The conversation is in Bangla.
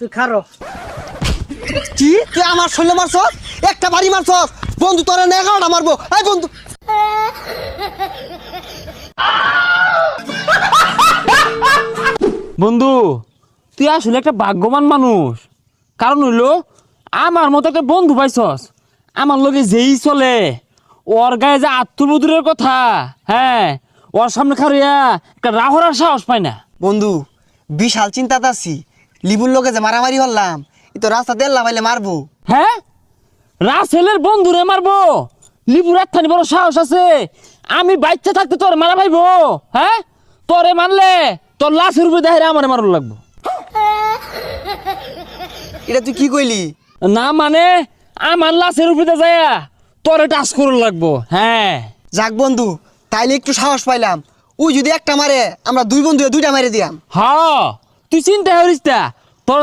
তুই খারো। কি? তুই আমার শরীরে মারছস? একটা বাড়ি মারছস? বন্ধু তোরা না এগারোটা মারবো। এই বন্ধু। বন্ধু তুই আসলে একটা ভাগ্যবান মানুষ। কারণ হইল আমার মতো একটা বন্ধু পাইছস। আমার লগে যেই চলে ওর গায়ে যে আত্মবধুরের কথা হ্যাঁ ওর সামনে খারিয়া একটা রাহরার সাহস পায় না। বন্ধু বিশাল চিন্তাতে আছি। লিবুর লোকে যে মারামারি হলাম এ তো রাস্তা দেড়লা পাইলে মারবো। হ্যাঁ? রাসেলের বন্ধুরে মারবো। লিপুর একখানি বড় সাহস আছে। আমি বাচ্চা থাকতে তোর মারা ভাইবো হ্যাঁ? তোরে মারলে তোর লাশের উপরে দেখে আমার মারুন লাগবো। এটা তুই কি কইলি? না মানে আমার লাশের উপরে যায় তোরে টাচ করুন লাগবো। হ্যাঁ। যাক বন্ধু তাইলে একটু সাহস পাইলাম। ওই যদি একটা মারে আমরা দুই বন্ধু দুইটা মারে দিয়াম। হ। তুই চিন্তা করিস তা তোর